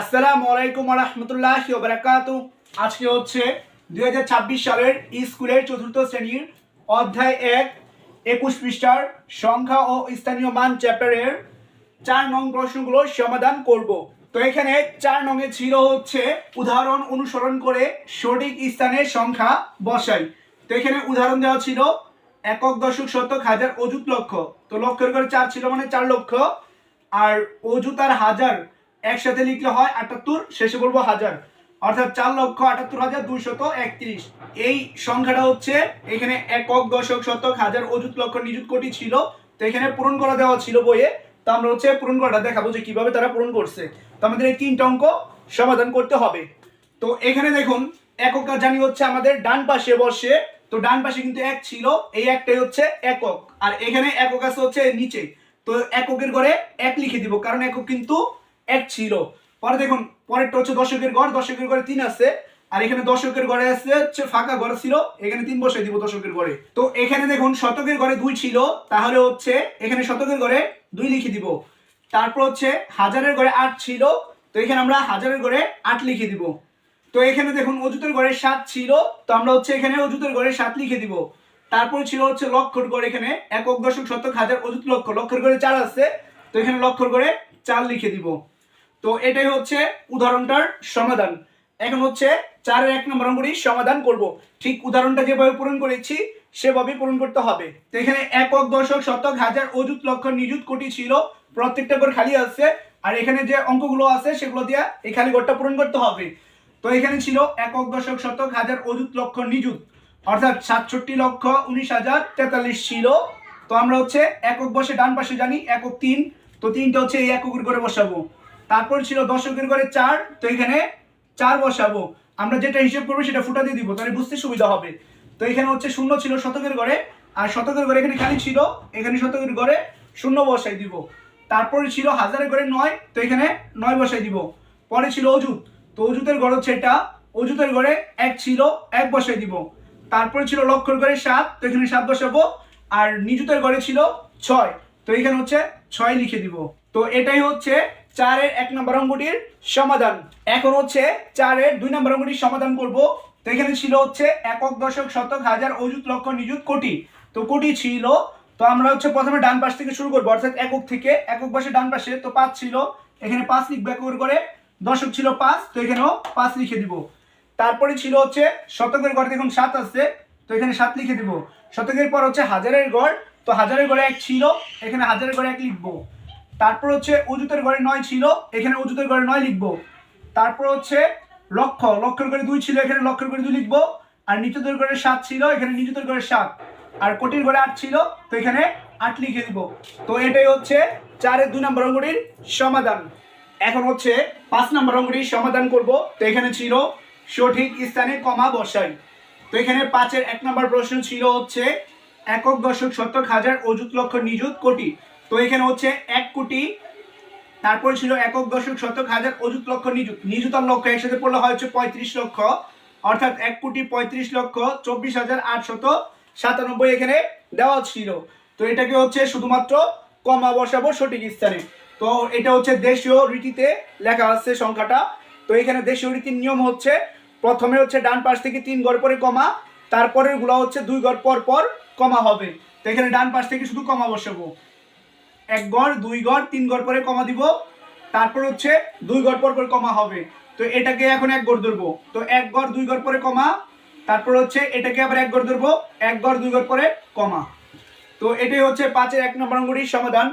আসসালামু আলাইকুম রহমতুল্লাহ বারাকাতু আজকে হচ্ছে দু হাজার ছাব্বিশ সালের স্কুলের চতুর্থ শ্রেণির অধ্যায় এক, একুশ পৃষ্ঠার সংখ্যা ও স্থানীয় মান চ্যাপ্টারের চার নং প্রশ্নগুলোর সমাধান করব। তো এখানে চার নঙে ছিল হচ্ছে উদাহরণ অনুসরণ করে সঠিক স্থানের সংখ্যা বসাই। তো এখানে উদাহরণ দেওয়া ছিল একক দশক শতক হাজার অযুত লক্ষ। তো লক্ষের করে চার ছিল মানে চার লক্ষ। আর অযুত আর হাজার একসাথে লিখলে হয় আটাত্তর, শেষে বলব হাজার। অর্থাৎ চার লক্ষ আটাত্তর হাজার দুইশত একত্রিশ। এই সংখ্যাটা হচ্ছে এখানে একক, দশক, শতক, হাজার, অযুত, লক্ষ, নিযুত, কোটি ছিল। তো এখানে পূরণ করা দেওয়া ছিল বইয়ে। তো আমরা হচ্ছে পূরণ করাটা দেখাবো যে কীভাবে তারা পূরণ করছে। তো আমাদের এই তিনটা অঙ্ক সমাধান করতে হবে। তো এখানে দেখুন এককটা জানি হচ্ছে আমাদের ডান পাশে বসে। তো ডান পাশে কিন্তু এক ছিল, এই একটাই হচ্ছে একক। আর এখানে একক আছে হচ্ছে নিচে। তো এককের ঘরে এক লিখে দিব, কারণ একক কিন্তু এক ছিল। পরে দেখুন, পরেরটা হচ্ছে দশকের ঘর, দশকের ঘরে তিন আছে। আর এখানে দশকের ঘরে আছে হচ্ছে ফাঁকা ঘর ছিল, এখানে তিন বসে দিব দশকের ঘরে। তো এখানে দেখুন, শতকের ঘরে দুই ছিল, তাহলে হচ্ছে এখানে শতকের ঘরে দুই লিখে দিব। তারপর হচ্ছে হাজারের ঘরে আট ছিল, তো এখানে আমরা হাজারের ঘরে আট লিখে দিব। তো এখানে দেখুন অজুতের ঘরে সাত ছিল, তো আমরা হচ্ছে এখানে অজুতের ঘরে সাত লিখে দিব। তারপরে ছিল হচ্ছে লক্ষর ঘর এখানে, একক দশক শতক হাজার অজুত লক্ষ। লক্ষের ঘরে চার আছে, তো এখানে লক্ষর ঘরে চার লিখে দিব। তো এটাই হচ্ছে উদাহরণটার সমাধান। এখন হচ্ছে চারের এক নম্বর অঙ্কটি সমাধান করব। ঠিক উদাহরণটা যেভাবে পূরণ করেছি সেভাবে পূরণ করতে হবে। তো এখানে একক, দশক, শতক, হাজার, অযুত লক্ষ নিযুত, কোটি ছিল, প্রত্যেকটা করে খালি আছে। আর এখানে যে অঙ্কগুলো আছে, সেগুলো দিয়ে এই খালি ঘরটা পূরণ করতে হবে। তো এখানে ছিল একক, দশক, শতক, হাজার, অযুত লক্ষ নিযুত। অর্থাৎ সাতষট্টি লক্ষ উনিশ হাজার তেতাল্লিশ ছিল। তো আমরা হচ্ছে একক বসে ডান পাশে জানি, একক তিন। তো তিনটা হচ্ছে এই এককের করে বসাবো। তারপর ছিল দশকের ঘরে চার, তো এখানে চার বসাবো। আমরা যেটা হিসেব করব সেটা ফুটা দিয়ে দিব, তাহলে বুঝতে সুবিধা হবে। তো এখানে হচ্ছে শূন্য ছিল শতকের ঘরে, আর শতকের ঘরে এখানে খালি ছিল, এখানে শতকের ঘরে শূন্য বসাই দিব। তারপরে ছিল হাজারের ঘরে নয়, তো এখানে নয় বসাই দিব। পরে ছিল অজুত তো অজুতের ঘর হচ্ছে এটা। অজুতের ঘরে এক ছিল, এক বসাই দিব। তারপরে ছিল লক্ষর ঘরে সাত, তো এখানে সাত বসাবো। আর নিযুতের ঘরে ছিল ছয়, তো এখানে হচ্ছে ছয় লিখে দিব। তো এটাই হচ্ছে চারের এক নম্বর অঙ্কটির সমাধান। এখন হচ্ছে চারের দুই নম্বর অঙ্কটির সমাধান করব। তো এখানে ছিল হচ্ছে একক, দশক, শতক, হাজার, অযুত, লক্ষ, নিযুত, কোটি। তো কোটি ছিল। তো আমরা হচ্ছে প্রথমে ডান পাশ থেকে শুরু করব, অর্থাৎ একক থেকে। একক বসে ডান পাশে তো পাঁচ ছিল। এখানে পাঁচ লিখব একক করে দশক ছিল পাঁচ, তো এখানেও পাঁচ লিখে দিব। তারপরে ছিল হচ্ছে শতকের ঘরে দেখুন সাত আছে। তো এখানে সাত লিখে দিব। শতকের পর হচ্ছে হাজারের ঘর তো হাজারের ঘরে এক ছিল। এখানে হাজারের ঘরে এক লিখব। তারপর হচ্ছে অজুতের ঘরে নয় ছিল, এখানে অজুতের ঘরে নয় লিখব। তারপর হচ্ছে লক্ষ, লক্ষের ঘরে দুই ছিল, এখানে লক্ষের ঘরে দুই লিখব। আর নিচুতের ঘরে সাত ছিল, এখানে নিচুতের ঘরে সাত। আর কোটির ঘরে আট ছিল, তো এখানে আট লিখে দিব। তো এটাই হচ্ছে চারের দুই নম্বর অঙ্গটির সমাধান। এখন হচ্ছে পাঁচ নম্বর অঙ্গটির সমাধান করব। তো এখানে ছিল সঠিক স্থানে কমা বসাই। তো এখানে পাঁচের এক নম্বর প্রশ্ন ছিল হচ্ছে, একক দশক সত্তর হাজার অযুত লক্ষ নিযুত কোটি। তো এখানে হচ্ছে এক কোটি, তারপর ছিল একক দশক শতক, হাজার অযুত লক্ষ নিযুত। নিযুত লক্ষ একসাথে পড়লে হয় হচ্ছে পঁয়ত্রিশ লক্ষ, অর্থাৎ এক কোটি পঁয়ত্রিশ লক্ষ চব্বিশ হাজার আটশত সাতানব্বই এখানে দেওয়া ছিল। তো এটাকে হচ্ছে শুধুমাত্র কমা বসাবো সঠিক স্থানে। তো এটা হচ্ছে দেশীয় রীতিতে লেখা আছে সংখ্যাটা। তো এখানে দেশীয় রীতির নিয়ম হচ্ছে, প্রথমে হচ্ছে ডান পাশ থেকে তিন গড় পরে কমা তারপরেরগুলো হচ্ছে দুই গড় পর পর কমা হবে। তো এখানে ডান পাশ থেকে শুধু কমা বসাবো। এক গড়, দুই গড়, তিন গড় পরে কমা দিব। তারপর হচ্ছে দুই গড় পর পর কমা হবে। তো এটাকে এখন এক গড় ধরবো। তো এক গড়, দুই গড় পরে কমা। তারপর হচ্ছে এটাকে আবার এক গড় ধরবো। এক গড়, দুই গড় পরে কমা। তো এটাই হচ্ছে পাঁচের এক নম্বর অঙ্কটির সমাধান।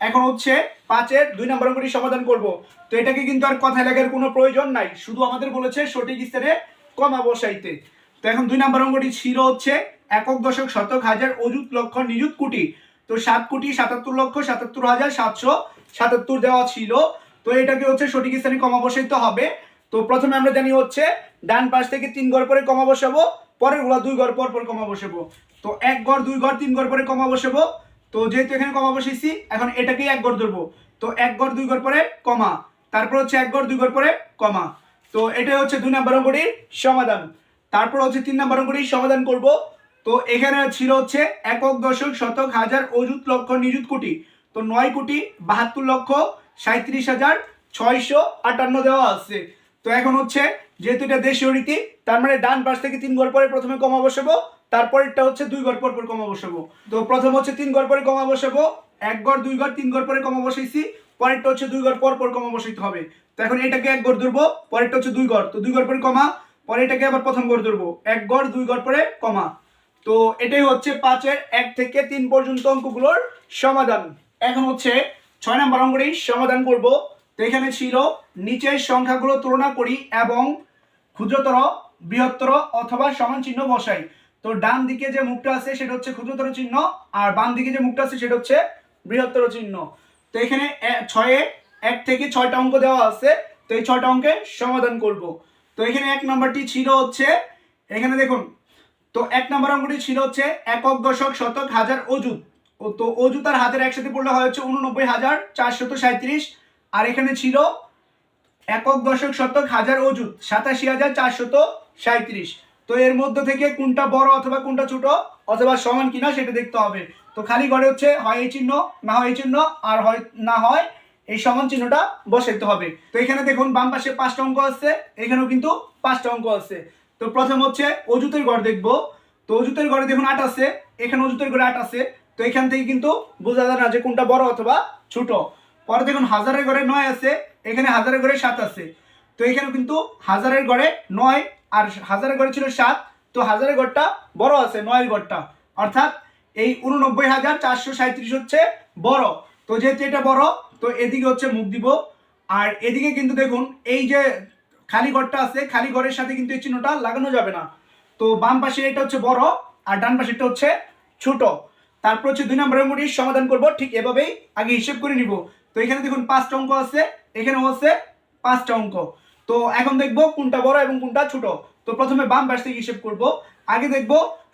এখন হচ্ছে পাঁচের দুই নম্বর অঙ্কটির সমাধান করব। তো এটাকে কিন্তু আর কথায় লাগার কোনো প্রয়োজন নাই। শুধু আমাদের বলেছে সঠিক স্থানে কমা বসাইতে। তো এখন দুই নম্বর অঙ্কটি ছিল হচ্ছে একক দশক শতক হাজার অযুত লক্ষ নিযুত কোটি। তো সাত কোটি সাতাত্তর লক্ষ সাতাত্তর হাজার সাতশো সাতাত্তর দেওয়া ছিল। তো এটাকে হচ্ছে সঠিক স্থানে কমা বসাইতে হবে। তো প্রথমে আমরা জানি হচ্ছে ডান পাশ থেকে তিন ঘর পরে কমা বসাবো, পরেরগুলা দুই ঘর পর পর কমা বসাবো। তো এক ঘর, দুই ঘর, তিন ঘর পরে কমা বসাবো। তো যেহেতু এখানে কমা বসেছি এখন এটাকেই এক ঘর ধরবো। তো এক ঘর, দুই ঘর পরে কমা। তারপর হচ্ছে এক ঘর, দুই ঘর পরে কমা। তো এটাই হচ্ছে দুই নম্বর অঙ্কটির সমাধান। তারপর হচ্ছে তিন নম্বর অঙ্কটির সমাধান করব। তো এখানে ছিল হচ্ছে একক দশক, শতক, হাজার, অযুত লক্ষ, নিযুত কোটি। তো নয় কোটি, বাহাত্তর লক্ষ সাঁত্রিশ হাজার, ছয়শো আটান্ন দেওয়া আছে। তো এখন হচ্ছে যেহেতু এটা দেশীয় রীতি, তার মানে ডান পাশ থেকে তিন ঘর পরে প্রথমে কমা বসাবো, তারপরেরটা হচ্ছে দুই ঘর পর পর কমা বসাবো। তো প্রথম হচ্ছে তিন ঘর পরে কমা বসাবো, এক ঘর দুই ঘর তিন ঘর পরে কমা বসাইছি, পরেরটা হচ্ছে দুই ঘর পর পর কমা বসাইতে হবে। তো এখন এটাকে এক ঘর ধরবো, পরেরটা হচ্ছে দুই ঘর তো দুই ঘর পরে কমা পরে এটাকে আবার প্রথম ঘর ধরবো। এক ঘর দুই ঘর পরে কমা। তো এটাই হচ্ছে পাঁচের এক থেকে তিন পর্যন্ত অঙ্কগুলোর সমাধান। এখন হচ্ছে ছয় নম্বর অঙ্কটি সমাধান করব। তো এখানে ছিল নিচের সংখ্যাগুলো তুলনা করি এবং ক্ষুদ্রতর, বৃহত্তর অথবা সমান চিহ্ন বসাই। তো ডান দিকে যে মুখটা আছে সেটা হচ্ছে ক্ষুদ্রতর চিহ্ন আর বাম দিকে যে মুখটা আছে সেটা হচ্ছে বৃহত্তর চিহ্ন। তো এখানে ছয়ে এক থেকে ছয়টা অঙ্ক দেওয়া আছে। তো এই ছয়টা অঙ্কের সমাধান করব। তো এখানে এক নম্বরটি ছিল হচ্ছে, এখানে দেখুন তো এক নম্বর অঙ্কটি ছিল হচ্ছে একক দশক শতক হাজার অজুত তো অজুত আর হাতের একসাথে পড়লে হয় হচ্ছে উননব্বই হাজার চারশত সাঁত্রিশ আর এখানে ছিল একক দশক শতক হাজার অজুত সাতাশি হাজার চারশত সাঁত্রিশ তো এর মধ্য থেকে কোনটা বড় অথবা কোনটা ছোট অথবা সমান কিনা সেটা দেখতে হবে। তো খালি ঘরে হচ্ছে হয় এই চিহ্ন, না হয় এই চিহ্ন, আর হয়, না হয় এই সমান চিহ্নটা বসাইতে হবে। তো এখানে দেখুন বাম পাশে পাঁচটা অঙ্ক আছে, এখানেও কিন্তু পাঁচটা অঙ্ক আছে। তো প্রথম হচ্ছে অজুতের ঘর দেখব। তো অজুতের ঘরে দেখুন আট আছে, এখানে অজুতের ঘরে আট আছে। তো এখান থেকে কিন্তু বোঝা যায় না যে কোনটা বড় অথবা ছোট। পরে দেখুন হাজারের ঘরে নয় আছে, এখানে হাজারের ঘরে সাত আছে। তো এখানে কিন্তু হাজারের ঘরে নয়, আর হাজারের ঘরে ছিল সাত। তো হাজারের ঘরটা বড় আছে, নয়ের ঘরটা অর্থাৎ এই উননব্বই হাজার চারশো সাঁত্রিশ হচ্ছে বড়। তো যেহেতু এটা বড়, তো এদিকে হচ্ছে মুখ দিব। আর এদিকে কিন্তু দেখুন, এই যে খালি ঘরটা আছে, খালি ঘরের সাথে কিন্তু এই চিহ্নটা লাগানো যাবে না। তো বাম পাশে এটা হচ্ছে বড়, আর ডান পাশেরটা হচ্ছে ছোট। তারপর হচ্ছে দুই নম্বরের মুটির সমাধান করব, ঠিক এভাবেই আগে হিসেব করে নিব। তো এখানে দেখুন পাঁচটা অঙ্ক আছে এখানে হচ্ছে পাঁচটা অঙ্ক। তো এখন দেখব কোনটা বড় এবং কোনটা ছোট। তো প্রথমে বাম পাশ থেকে হিসেব করব। আগে দেখব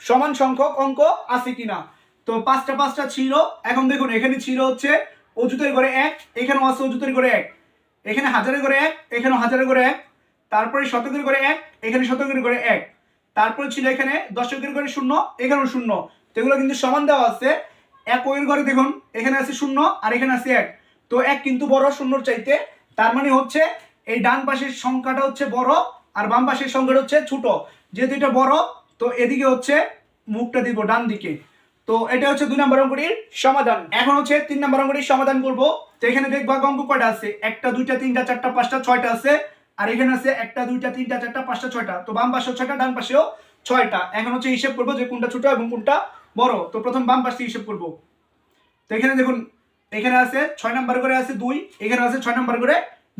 সমান সংখ্যক অঙ্ক আছে কিনা। তো পাঁচটা পাঁচটা ছিল, এখন দেখুন এখানে ছিল হচ্ছে অজুতের ঘরে এক, এখানেও আছে অজুতের ঘরে এক। এখানে হাজারের ঘরে এক, এখানেও হাজারের ঘরে এক। তারপরে শতকের করে এক, এখানে শতকের করে এক। তারপরে ছিল এখানে দশকের ঘরে শূন্য, এখানেও শূন্য। তো এগুলো কিন্তু সমান দেওয়া আছে। এক ওয়ের ঘরে দেখুন, এখানে আছে শূন্য আর এখানে আছে এক। তো এক কিন্তু বড়, শূন্যর চাইতে। তার মানে হচ্ছে এই ডান পাশের সংখ্যাটা হচ্ছে বড় আর বাম পাশের সংখ্যাটা হচ্ছে ছোট। যেহেতু এটা বড়, তো এদিকে হচ্ছে মুখটা দিব ডান দিকে। তো এটা হচ্ছে দুই নম্বর অঙ্কটির সমাধান। এখন হচ্ছে তিন নম্বর অঙ্কটির সমাধান করব। তো এখানে দেখবা অঙ্ক কয়টা আছে? একটা, দুইটা, তিনটা, চারটা, পাঁচটা, ছয়টা আছে। আর এখানে আছে একটা, দুইটা, তিনটা, চারটা, পাঁচটা, ছয়টা। তো বাম পাশেও ছয়টা, ডান পাশেও ছয়টা। এখন হচ্ছে হিসেব করব যে কোনটা ছোট এবং কোনটা বড়। তো প্রথম বাম পাশ হিসেব করব। তো এখানে দেখুন, এখানে আছে ছয় নাম্বার করে আছে দুই, এখানে আছে ছয় নাম্বার করে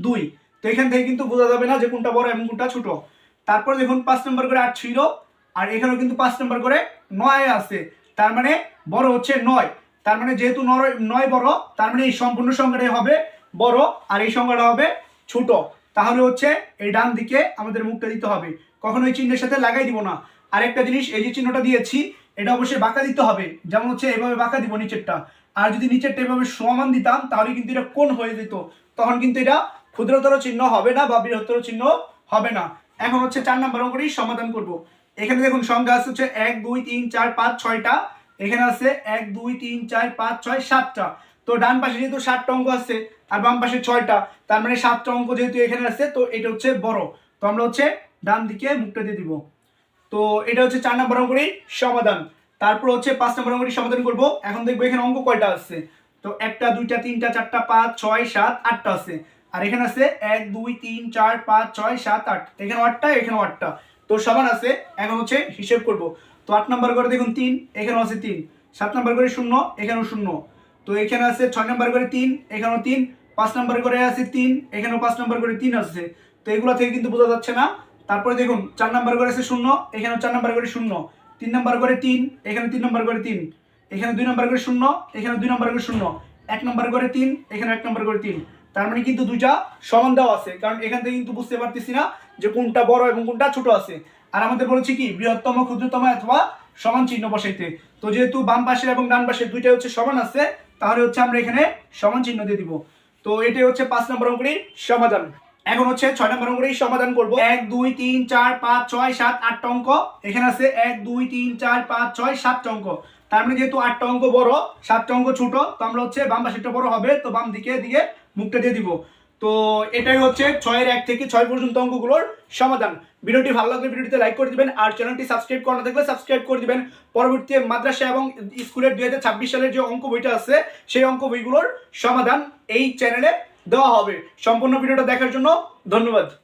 দুই। তো এখান থেকে কিন্তু বোঝা যাবে না যে কোনটা বড় এবং কোনটা ছোট। তারপর দেখুন, পাঁচ নম্বর করে আট ছিল, আর এখানেও কিন্তু পাঁচ নম্বর করে নয় আছে। তার মানে বড় হচ্ছে নয়। তার মানে যেহেতু নয় বড়, তার মানে এই সম্পূর্ণ সংখ্যাটাই হবে বড়, আর এই সংখ্যাটা হবে ছোট। তাহলে হচ্ছে এই ডান দিকে আমাদের মুখটা দিতে হবে। কখনো এই চিহ্নের সাথে লাগাই দিব না। আরেকটা জিনিস, এই যে চিহ্নটা দিয়েছি, এটা অবশ্যই বাঁকা দিতে হবে। যেমন হচ্ছে এভাবে বাঁকা দিব নিচেরটা। আর যদি নিচেরটা এভাবে সমান দিতাম, তাহলে কিন্তু এটা কোন হয়ে যেত। তখন কিন্তু এটা ক্ষুদ্রতর চিহ্ন হবে না বা বৃহত্তর চিহ্ন হবে না। এখন হচ্ছে চার নাম্বার অঙ্কটি সমাধান করব। এখানে দেখুন সংখ্যা আছে হচ্ছে এক, দুই, তিন, চার, পাঁচ, ছয়টা। এখানে আছে এক, দুই, তিন, চার, পাঁচ, ছয়, সাতটা। তো ডান পাশে যেহেতু সাতটা অঙ্ক আছে আর বাম পাশে ছয়টা, তার মানে সাতটা অঙ্ক যেহেতু এখানে আছে, তো এটা হচ্ছে বড়। তো আমরা হচ্ছে ডান দিকে মুখটা দিয়ে দিব। তো এটা হচ্ছে চার নম্বর অঙ্কটির সমাধান। তারপর হচ্ছে পাঁচ নম্বর অঙ্কটির সমাধান করব। এখন দেখব এখানে অঙ্ক কয়টা আছে। তো একটা, দুইটা, তিনটা, চারটা, পাঁচ, ছয়, সাত, আটটা আছে। আর এখানে আছে এক, দুই, তিন, চার, পাঁচ, ছয়, সাত, আট। এখানে আটটা এখানে আটটা। তো সমান আছে, এখন হচ্ছে হিসেব করব। তো আট নম্বর করে দেখুন তিন এখানেও আছে তিন সাত নম্বর করে শূন্য এখানেও শূন্য তো এখানে আছে ছয় নম্বর করে তিন এখানেও তিন পাঁচ নম্বর করে আছে তিন এখানেও পাঁচ নম্বর করে তিন আছে তো এগুলো থেকে কিন্তু বোঝা যাচ্ছে না তারপরে দেখুন চার নাম্বার করে আছে শূন্য এখানেও চার নাম্বার করে শূন্য তিন নাম্বার করে তিন এখানে তিন নাম্বার করে তিন এখানে দুই নাম্বার করে শূন্য এখানে দুই নাম্বার করে শূন্য এক নাম্বার করে তিন এখানে এক নাম্বার করে তিন তার মানে কিন্তু দুইটা সমান দেওয়া আছে কারণ এখান থেকে কিন্তু বুঝতে পারতেছি না যে কোনটা বড় এবং কোনটা ছোট আছে আর আমাদের বলেছি কি, বৃহত্তম, ক্ষুদ্রতম অথবা সমান চিহ্ন বসাইতে। তো যেহেতু বাম পাশের এবং ডান পাশের দুইটা হচ্ছে সমান আছে, তাহলে হচ্ছে আমরা এখানে সমান চিহ্ন দিয়ে দিব। তো এটাই হচ্ছে পাঁচ নম্বর অঙ্কটির সমাধান। এখন হচ্ছে ছয় নম্বর অঙ্কটির সমাধান করব। এক, দুই, তিন, চার, পাঁচ, ছয়, সাত, আটটা অঙ্ক। এখানে আছে এক, দুই, তিন, চার, পাঁচ, ছয়, সাতটা অঙ্ক। তার মানে যেহেতু আটটা অঙ্ক বড়, সাতটা অঙ্ক ছোট, তো আমরা হচ্ছে বাম পাশেরটা বড় হবে, তো বাম দিকে দিকে মুখটা দিয়ে দিব। তো এটাই হচ্ছে ছয়ের এক থেকে ছয় পর্যন্ত অঙ্কগুলোর সমাধান। ভিডিওটি ভালো লাগলে ভিডিওটিতে লাইক করে দিবেন আর চ্যানেলটি সাবস্ক্রাইব করা থাকলে সাবস্ক্রাইব করে দিবেন। পরবর্তী মাদ্রাসা এবং স্কুলের দুই হাজার ছাব্বিশ সালের যে অঙ্ক বইটা আছে, সেই অঙ্ক বইগুলোর সমাধান এই চ্যানেলে দেওয়া হবে। সম্পূর্ণ ভিডিওটা দেখার জন্য ধন্যবাদ।